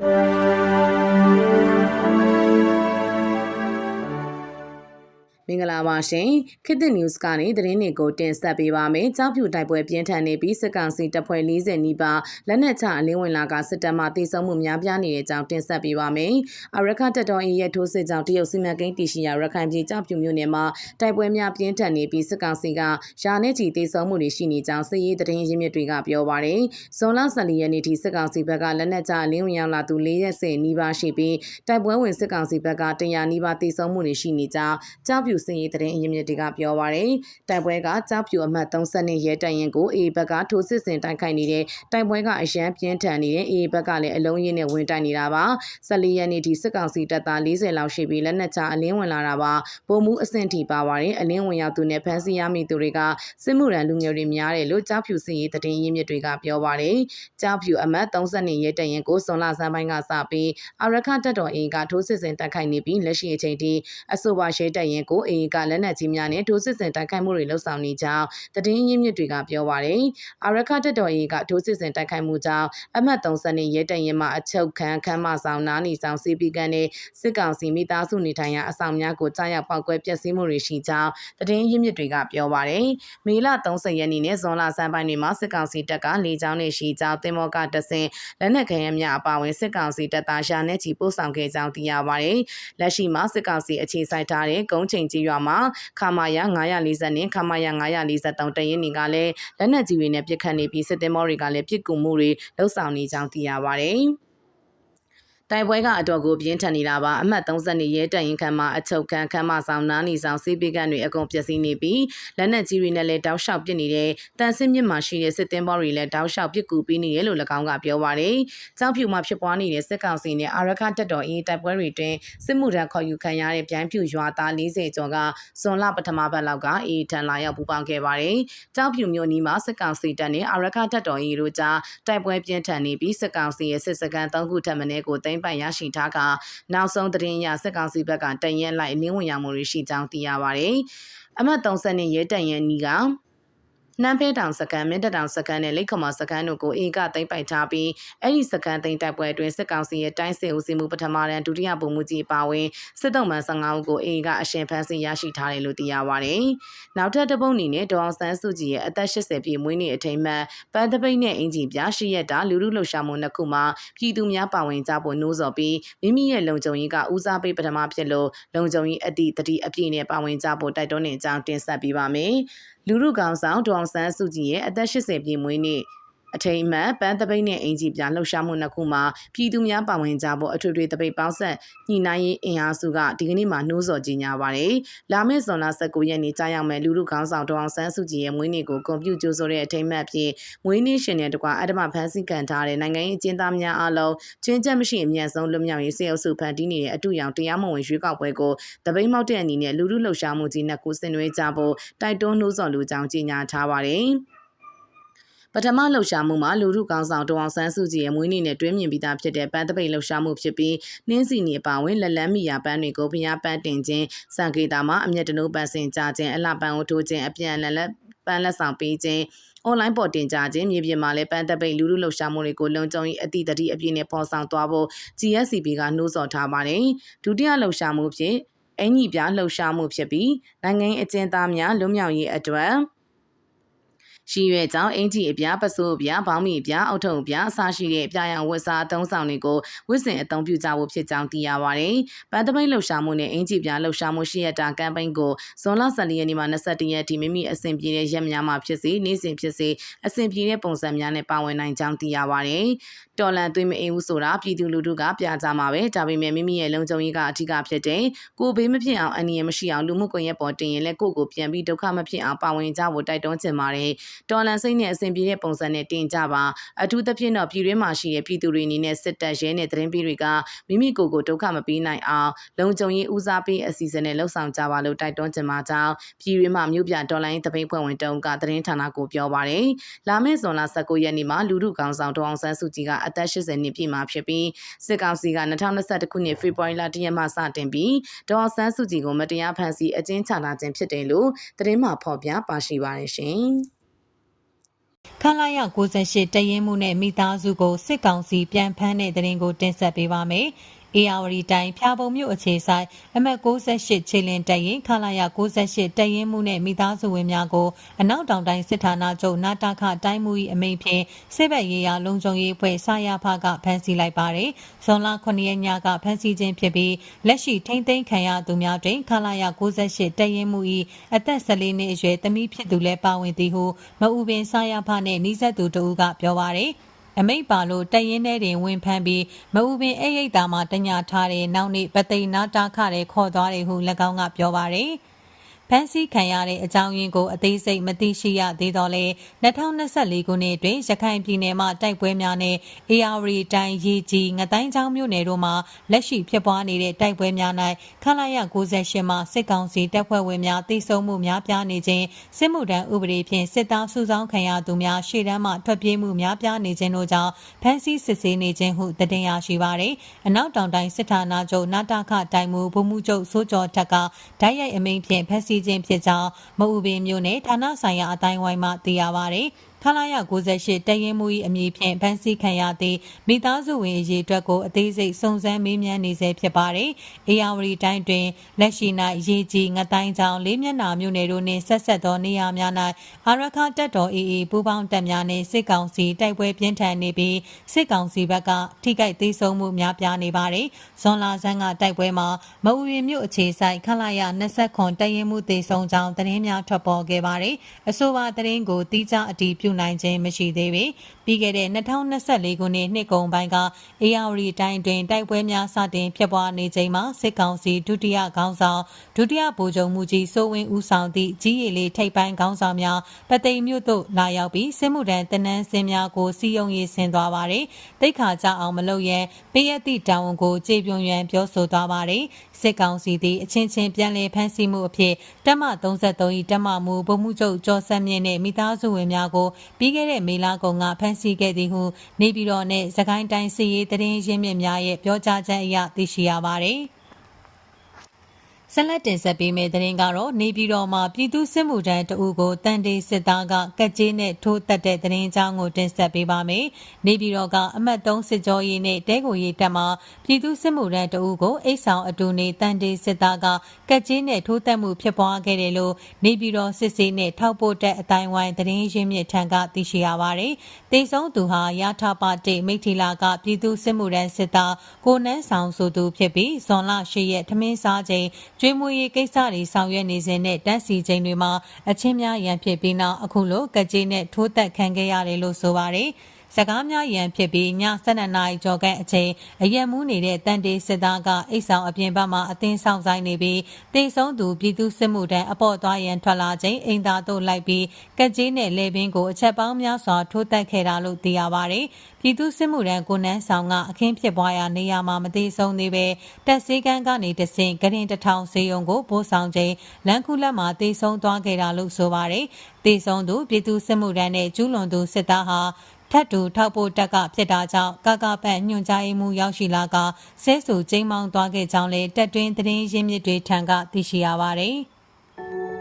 မ င်္ဂလာပါရှင်ခေတ်သစ် news ကနေသတင်းတွေကိုတင်ဆက်ပေးပါမယ်။ကြောက်ဖြူတိုက်ပွဲပြင်းထန်နေပြီးစစ်ကောင်စီတပ်ဖွဲ့40နီးပါးလက်နက်ချအလင်းဝင်လာကစစ်တပ်မှတိုက်ဆုံမှုများပြားနေတဲ့အကြောင်းတင်ဆက်ပေးပါမယ်။အရခတက်တော်အေးရဲ့ထိုးစစ်ကြောင့်တရုတ်စီမံကိန်းတည်ရှိရာရခိုင်ပြည်ကြောက်ဖြူမြို့နယ်မှာတိုက်ပွဲများပြင်းထန်နေပြီးစစ်ကောင်စီကရာနဲ့ချီတိုက်ဆုံမှုတွေရှိနေကြောင်းစစ်ရေးသတင်းရင်းမြစ်တွေကပြောပါရယ်။ဇွန်လ14ရက်နေ့ထိစစ်ကောင်စီဘက်ကလက်နက်ချအလင်းဝင်ရောက်လာသူ၄ရက်စနီးပါးရှိပြီးတိုက်ပွဲဝင်စစ်ကောင်စီဘက်က100နီးပါးတိုက်ဆုံမှုတွေရှိနေကြောင်းကြောက်ဖြူစင်ရေးသတင်းအရင်းမြစ်တွေကပြောပါရယ်တိုက်ပွဲကကြောက်ဖြူအမှတ်32ရဲတပ်ရင်ကိုအေဘက်ကထိုးစစ်ဆင်တိုက်ခိုက်နေတဲ့တိုက်ပွဲကအရန်ပြင်းထန်နေတဲ့အေဘက်ကလည်းအလုံးရင်းနဲ့ဝင်တိုက်နေတာပါ14ရက်နေ့ထိစစ်ကောင်စီတပ်သား40လောက်ရှိပြီးလက်နက်ချအလင်းဝင်လာတာပါပုံမှုအဆင့်ထိပါပါရယ်အလင်းဝင်ရောက်သူနဲ့ဖမ်းဆီးရမိသူတွေကစစ်မှုရန်လူငယ်တွေများတယ်လို့ကြောက်ဖြူစင်ရေးသတင်းရင်းမြစ်တွေကပြောပါရယ်ကြောက်ဖြူအမှတ်32ရဲတပ်ရင်ကိုစွန်လာစမ်းပိုင်းကစပြီးအရခတက်တော်အေကထိုးစစ်ဆင်တိုက်ခိုက်နေပြီးလက်ရှိအချိန်ထိအဆိုပါရဲတပ်ရင်ကိုအေကလက်နက်ကြီးများနဲ့ထိုးစစ်ဆင်တိုက်ခိုက်မှုတွေလှုပ်ဆောင်နေကြောင်းသတင်းရင်းမြစ်တွေကပြောပါရယ်အာရခတက်တော်အေကထိုးစစ်ဆင်တိုက်ခိုက်မှုကြောင့်အမှတ်30နဲ့ရဲတရင်မှအချုပ်ခံခမ်းမဆောင်နားနီဆောင်စီပီကန်နဲ့စစ်ကောင်စီမိသားစုနေထိုင်ရာအဆောင်များကိုကြားရောက်ပောက်ကွဲပျက်စီးမှုတွေရှိကြောင်းသတင်းရင်းမြစ်တွေကပြောပါရယ်မေလ30ရက်နေ့နဲ့ဇွန်လဆန်းပိုင်းတွေမှာစစ်ကောင်စီတပ်ကလေကြောင်းနဲ့ရှိကြောင်းတင်မောကတဆင်လက်နက်ခဲယမ်းများအပါအဝင်စစ်ကောင်စီတပ်သားရှာနဲ့ချီပို့ဆောင်ခဲ့ကြောင်းသိရပါရယ်လက်ရှိမှာစစ်ကောင်စီအခြေစိုက်ထားတဲ့ဂုံးချိန်ကြီးရွာမှာခမာယာ940နဲ့ခမာယာ943တရင်တွေကလည်းလက်နက်ကြီးတွေနဲ့ပစ်ခတ်နေပြီးစစ်သည်မောတွေကလည်းပစ်ကူမှုတွေလှုပ်ဆောင်နေကြောင်းသိရပါတယ်။ တိုက်ပွဲကအတော်ကိုပြင်းထန်နေတာပါအမှတ်30နေရဲတပ်ရင်ခမ်းမှာအချုပ်ခန်းခမ်းမဆောင်နားနေဆောင်စီးပိကန်တွေအကုန်ပျက်စီးနေပြီးလက်နက်ကြီးတွေနဲ့လည်းတောက်လျှောက်ပစ်နေတဲ့တန်ဆင်းမြစ်မှာရှိတဲ့စစ်သည်ဘောတွေလည်းတောက်လျှောက်ပစ်ကူပေးနေတယ်လို့၎င်းကပြောပါတယ်။ကြောက်ဖြူမှာဖြစ်ပွားနေတဲ့စစ်ကောင်စီနဲ့အာရခတက်တော်အေးတိုက်ပွဲတွေတွင်စစ်မှုထမ်းခေါ်ယူခံရတဲ့ပြိုင်းဖြူရွာသား40ကျော်ကဇွန်လပထမပတ်လောက်ကအေးထန်လာရောက်ပူးပေါင်းခဲ့ပါတယ်။ကြောက်ဖြူမြို့နီးမှာစစ်ကောင်စီတပ်နဲ့အာရခတက်တော်အေးတို့ကြားတိုက်ပွဲပြင်းထန်နေပြီးစစ်ကောင်စီရဲ့စစ်စခန်း၃ခုထပ်မံကိုသိမ်းပိုက်ရရှိထားကနောက်ဆုံးသတင်းရစစ်ကောင်စီဘက်ကတရင်လိုက်နင်းဝင်ရမှုတွေရှိကြောင်းသိရပါတယ်။အမှတ်30နဲ့ရဲတန်ရန်နီက နှမ်းဖဲတောင်စကန်မင်းတပ်တောင်စကန်နဲ့လိတ်ခမော်စကန်တို့ကိုအေကသိမ့်ပိုက်ထားပြီးအဲ့ဒီစကန်သိမ့်တိုက်ပွဲအတွင်းစစ်ကောင်စီရဲ့တိုင်းစစ်ဦးစီးမှုပထမတန်းဒုတိယပုံမှုကြီးပါဝင်စစ်တုံးမှန်15ဦးကိုအေကအရှင်ဖမ်းဆီးရရှိထားတယ်လို့သိရပါတယ်။နောက်ထပ်တစ်ပုတ်အနေနဲ့ဒေါအောင်ဆန်းစုကြည်ရဲ့အသက်80ပြည့်မွေးနေ့အထိမ်းအမှတ်ပန်းတပိတ်နဲ့အင်ဂျီပြရှိရတာလူလူလှုပ်ရှားမှုနှစ်ခုမှာပြည်သူများပါဝင်ကြဖို့နှိုးဆော်ပြီးမိမိရဲ့လုံခြုံရေးကဦးစားပေးပထမဖြစ်လို့လုံခြုံရေးအသည့်တတိအပြည့်နဲ့ပါဝင်ကြဖို့တိုက်တွန်းနေကြောင်းတင်ဆက်ပေးပါမယ်။လူလူကောင်ဆောင်ဒေါအောင်ဆန်းစုကြည်ရဲ့အသက်80ပြည့်မွေးနေ့ အထိန်မှန်ပန်းတပိတ်နဲ့အင်ဂျီပြလှုပ်ရှားမှုနှစ်ခုမှာပြည်သူများပါဝင်ကြဖို့အထွေထွေတပိတ်ပေါင်းဆက်ညှိနှိုင်းရေးအင်အားစုကဒီကနေ့မှနှိုးဆော်ကြေညာပါတယ်။လာမယ့်ဇွန်လ19ရက်နေ့ကြာရောက်မဲ့လူလူခေါင်းဆောင်ဒေါအောင်ဆန်းစုကြည်ရဲ့မွေးနေ့ကိုကွန်ပျူတာကြိုးဆိုတဲ့အထိန်မှန်ဖြင့်မွေးနေ့ရှင်တဲ့တကွာအဓမ္မဖန်ဆီးခံထားတဲ့နိုင်ငံရေးအကျဉ်းသားများအားလုံးချင်းချက်မရှိအမြန်ဆုံးလွတ်မြောက်ရေးစေအုပ်စုဖန်တီးနေတဲ့အတူရောင်တရားမဝင်ရွေးကောက်ပွဲကိုတပိတ်မောက်တဲ့အနေနဲ့လူလူလှုပ်ရှားမှုကြီးနှစ်ခုဆင်နွှဲကြဖို့တိုက်တွန်းနှိုးဆော်လူကြောင်းကြေညာထားပါတယ်။ ပထမလှုပ်ရှားမှုမှာလူထုကောင်ဆောင်တောင်ဆန်းစုကြည်ရဲ့မွေးနေ့နဲ့တွဲမြင်ပြီးသားဖြစ်တဲ့ပန်းတပိတ်လှုပ်ရှားမှုဖြစ်ပြီးနှင်းစီနေအပါဝင်လက်လန်းမီယာပန်းတွေကိုဖျားပန်းတင်ခြင်းစံကေတာမှာအမျက်တနိုးပန်းစင်ကြခြင်းအလှပန်းကိုထိုးခြင်းအပြန်လက်လက်ပန်းလက်ဆောင်ပေးခြင်းအွန်လိုင်းပေါ်တင်ကြခြင်းမြေပြင်မှာလည်းပန်းတပိတ်လူလူလှုပ်ရှားမှုတွေကိုလုံခြုံရေးအသည့်တတိအပြည့်နဲ့ပေါ်ဆောင်သွားဖို့ GSCB ကနှိုးဆော်ထားပါတယ်ဒုတိယလှုပ်ရှားမှုဖြင့်အင်ကြီးပြလှုပ်ရှားမှုဖြစ်ပြီးနိုင်ငံအကျဉ်းသားများလွတ်မြောက်ရေးအတွက် ရှိရွယ်ကြောင့်အင်ဂျီအပြားပစိုးအပြားဘောင်းမီအပြားအောက်ထုံအပြားအစရှိတဲ့အပြားရောင်ဝတ်စားအသုံးဆောင်တွေကိုဝတ်ဆင်အသုံးပြုကြဖို့ဖြစ်ကြောင်းသိရပါတယ်။ပန်းတပိတ်လှုပ်ရှားမှုနဲ့အင်ဂျီပြားလှုပ်ရှားမှုရှိရတာကမ်ပိန်းကိုဇွန်လ14ရက်နေ့မှ21ရက်ထိမိမိအဆင်ပြေတဲ့ရက်များမှာဖြစ်စေနေ့စဉ်ဖြစ်စေအဆင်ပြေတဲ့ပုံစံများနဲ့ပါဝင်နိုင်ကြောင်းသိရပါတယ်။တော်လန်သွေးမအေးဘူးဆိုတာပြည်သူလူထုကပြကြမှာပဲဒါပေမဲ့မိမိရဲ့လုံခြုံရေးကအထူးကဖြစ်တဲ့ကိုဘေးမဖြစ်အောင်အန္တရာယ်မရှိအောင်လူမှုကွန်ရက်ပေါ်တင်ရင်လည်းကိုကိုပြန်ပြီးဒုက္ခမဖြစ်အောင်ပါဝင်ကြဖို့တိုက်တွန်းချင်ပါတယ်တော်လန်စိတ်နဲ့အစဉ်ပြေတဲ့ပုံစံနဲ့တင်ကြပါအထူးသဖြင့်တော့ပြည်တွင်းမှာရှိတဲ့ပြည်သူတွေအနေနဲ့စစ်တပ်ရဲနဲ့သတင်းပေးတွေကမိမိကိုယ်ကိုဒုက္ခမပေးနိုင်အောင်လုံခြုံရေးဦးစားပေးအစီအစဉ်နဲ့လှုပ်ဆောင်ကြပါလို့တိုက်တွန်းချင်ပါကြောင်းပြည်တွင်းမှာမြို့ပြဒေါ်လာရင်းတပိတ်ဖွဲ့ဝင်တုံးကသတင်းဌာနကိုပြောပါတယ်လာမယ့်ဇွန်လ19ရက်နေ့မှာလူထုကောင်ဆောင်ဒေါအောင်ဆန်းစုကြည်ကအသက်80နှစ်ပြည့်မှာဖြစ်ပြီးစစ်ကောင်စီက2021ခုနှစ်ဖေဖော်ဝါရီလ1ရက်မှစတင်ပြီးဒေါအောင်ဆန်းစုကြည်ကိုမတရားဖမ်းဆီးအကျဉ်းချထားခြင်းဖြစ်တယ်လို့သတင်းမှဖော်ပြပါရှိပါတယ်ရှင် ခလာရ68တရင်မှုနဲ့မိသားစုကိုစစ်ကောင်စီပြန်ဖမ်းတဲ့တဲ့ရင်ကိုတင်ဆက်ပေးပါမယ်။ အေယာဝတီတိုင်းဖျာပုံမြို့အခြေဆိုင်အမှတ်68ခြေလင်တရင်ခလာရ68တရင်မှုနဲ့မိသားစုဝင်များကိုအနောက်တောင်တိုင်းစစ်ဌာနချုပ်နာတာခတိုင်းမှု၏အမိန့်ဖြင့်စစ်ဘက်ရေးရာလုံခြုံရေးဖွဲ့စာရဖကဖမ်းဆီးလိုက်ပါတယ်။ဇွန်လ9ရက်ညကဖမ်းဆီးခြင်းဖြစ်ပြီးလက်ရှိထိမ့်သိမ်းခံရသူများတွင်ခလာရ68တရင်မှု၏အသက်14နှစ်အရွယ်သမီးဖြစ်သူလည်းပါဝင်သည်ဟုမအူပင်စာရဖနှင့်နှိစက်သူတို့ကပြောပါရယ်။ အမိတ်ပါလို့တရင်ထဲတင်ဝင်ဖမ်းပြီးမအူပင်အိတ်ရိတ်တာမှာတညာထားတဲ့နောက်နေ့ပသိမ်နာတာခတဲ့ခေါ်သွားတယ်ဟု၎င်းကပြောပါရယ်။ ဖမ်းဆီးခံရတဲ့အကြောင်းရင်းကိုအသေးစိတ်မသိရှိရသေးတော့လဲ2024ခုနှစ်တွင်ရခိုင်ပြည်နယ်မှတိုက်ပွဲများနဲ့ AR တိုင်းရေကြီးငတိုင်းချောင်းမြို့နယ်တို့မှာလက်ရှိဖြစ်ပွားနေတဲ့တိုက်ပွဲများ၌ခလာရ68မှစစ်ကောင်စီတပ်ဖွဲ့ဝင်များတိုက်ဆုံမှုများပြားနေခြင်းစစ်မှုထမ်းဥပဒေဖြင့်စစ်သားစုဆောင်းခံရသူများရှေ့တန်းမှထွက်ပြေးမှုများပြားနေခြင်းတို့ကြောင့်ဖမ်းဆီးစစ်ဆေးနေခြင်းဟုတည်ရရှိပါသည်အနောက်တောင်တိုင်းစစ်ဌာနချုပ်နာတာခတိုင်မှုဗိုလ်မှူးချုပ်စိုးကျော်ထက်ကဓာတ်ရိုက်အမိန့်ဖြင့်ဖမ်းဆီးခြင်းဖြစ်ကြောင်းမအူပင်မြို့နယ်ဌာနဆိုင်ရာအတိုင်းဝိုင်းမှသိရပါဗျ။ ခလာရ68တရင်မှု၏အမည်ဖြင့်ဖမ်းဆီးခံရသည့်မိသားစုဝင်အရေးအတွက်ကိုအသေးစိတ်စုံစမ်းမေးမြန်းနေဆဲဖြစ်ပါတယ်။အေယာဝတီတိုင်းတွင်လက်ရှိ၌ရေကြီးငတိုင်းချောင်းလေးမျက်နှာမြို့နယ်တို့နှင့်ဆက်ဆက်သောနေရာများ၌အာရခတပ်တော် AA ပူးပေါင်းတပ်များနှင့်စစ်ကောင်စီတိုက်ပွဲပြင်းထန်နေပြီးစစ်ကောင်စီဘက်ကထိခိုက်သေးဆုံးမှုများပြားနေပါတယ်။ဇွန်လဆန်းကတိုက်ပွဲမှာမအူရင်မြို့အခြေဆိုင်ခလာရ20ခွန်တရင်မှုသေးဆုံးကြောင်းသတင်းများထွက်ပေါ်ခဲ့ပါတယ်။အဆိုပါသတင်းကိုတိကျအတည်ပြုနိုင်ခြင်းမရှိသေးပေပြီးခဲ့တဲ့2024ခုနှစ်နှစ်ကုန်ပိုင်းကအေယာဝတီတိုင်းတွင်တိုက်ပွဲများစတင်ဖြစ်ပွားနေချိန်မှာစစ်ကောင်စီဒုတိယခေါင်းဆောင်ဒုတိယဗိုလ်ချုပ်မှုကြီးစိုးဝင်းဦးဆောင်သည့်ကြီးရည်လေးထိပ်ပိုင်းခေါင်းဆောင်များပသိမ်မြို့သို့လာရောက်ပြီးစစ်မှုထမ်းတနန်းစင်များကိုစီယုံရေးဆင်သွားပါတယ်တိတ်ခါကြအောင်မလုပ်ရန်ပေးရသည့်တာဝန်ကိုကြေပြွန်ရန်ပြောဆိုသွားပါတယ်စစ်ကောင်စီသည်အချင်းချင်းပြန်လည်ဖမ်းဆီးမှုအဖြစ်တပ်မ33၏တပ်မမှုဗိုလ်မှူးချုပ်ကျော်စံမြင့်နှင့်မိသားစုဝင်များကိုပြီးခဲ့တဲ့မေလကုန်ကဖမ်းဆီးခဲ့သည်ဟုနေပြည်တော်နှင့်စကိုင်းတိုင်းစီရေးတရင်ရင်းမြစ်များရဲ့ပြောကြားချက်အရသိရှိရပါသည်။ ဆက်လက်တင်ဆက်ပေးမယ့်သတင်းကတော့နေပြည်တော်မှာပြည်သူစစ်မှုထမ်းတအုပ်ကိုတန်တေးစစ်သားကကက်ကြီးနဲ့ထိုးတက်တဲ့သတင်းအကြောင်းကိုတင်ဆက်ပေးပါမယ်။နေပြည်တော်ကအမှတ်3စစ်ကြောရေးနဲ့တဲကိုရေးတပ်မှာပြည်သူစစ်မှုထမ်းတအုပ်ကိုအိတ်ဆောင်အတူနေတန်တေးစစ်သားကကက်ကြီးနဲ့ထိုးတက်မှုဖြစ်ပွားခဲ့တယ်လို့နေပြည်တော်စစ်စေးနဲ့ထောက်ပို့တဲ့အတိုင်းဝိုင်းသတင်းရင်းမြစ်ထံကသိရှိရပါတယ်။တေဆုံးသူဟာရထပါတိမိထီလာကပြည်သူစစ်မှုထမ်းစစ်သားကိုနန်းဆောင်ဆိုသူဖြစ်ပြီးဇွန်လ10ရက်ထမင်းစားချိန်ကျွေးမွေးရေးကိစ္စတွေဆောင်ရွက်နေစဉ်နဲ့တက်စီချိန်တွေမှာအချင်းများရန်ဖြစ်ပြီးနောက်အခုလိုကကြေးနဲ့ထိုးသက်ခံခဲ့ရတယ်လို့ဆိုပါတယ်။ စကားများရန်ဖြစ်ပြီးည12နာရီကျော်ခန့်အချိန်အရက်မူးနေတဲ့တန်တေးစစ်သားကအိတ်ဆောင်အပြင်ဘက်မှအသင်းဆောင်ဆိုင်နေပြီးတိတ်ဆုံးသူပြည်သူစစ်မှုထမ်းအပေါ်သွားရန်ထွက်လာချိန်အိမ်သားတို့လိုက်ပြီးကက်ကြီးနဲ့လေပင်ကိုအချက်ပေါင်းများစွာထိုးတက်ခဲ့တာလို့သိရပါတယ်။ပြည်သူစစ်မှုထမ်းကိုနန်းဆောင်ကအခင်းဖြစ်ပွားရာနေရာမှာမသေးဆုံးသေးပဲတက်စေးကန်းကနေတဆင့်ဂရင်တထောင်စေယုံကိုပို့ဆောင်ချိန်လန်ခုလက်မှာတေဆုံးသွားခဲ့တာလို့ဆိုပါတယ်။တေဆုံးသူပြည်သူစစ်မှုထမ်းနဲ့ကျူးလွန်သူစစ်သားဟာ ထပ်တူထောက်ပို့တက်ကဖြစ်တာကြောင့်ကကဖက်ညွှန်ကြားရေးမှူးရောက်ရှိလာကဆဲဆူကျိမ်းမောင်းသွားခဲ့ကြောင်းလည်းတက်တွင်းသတင်းရင်းမြစ်တွေထံကသိရှိရပါတယ်။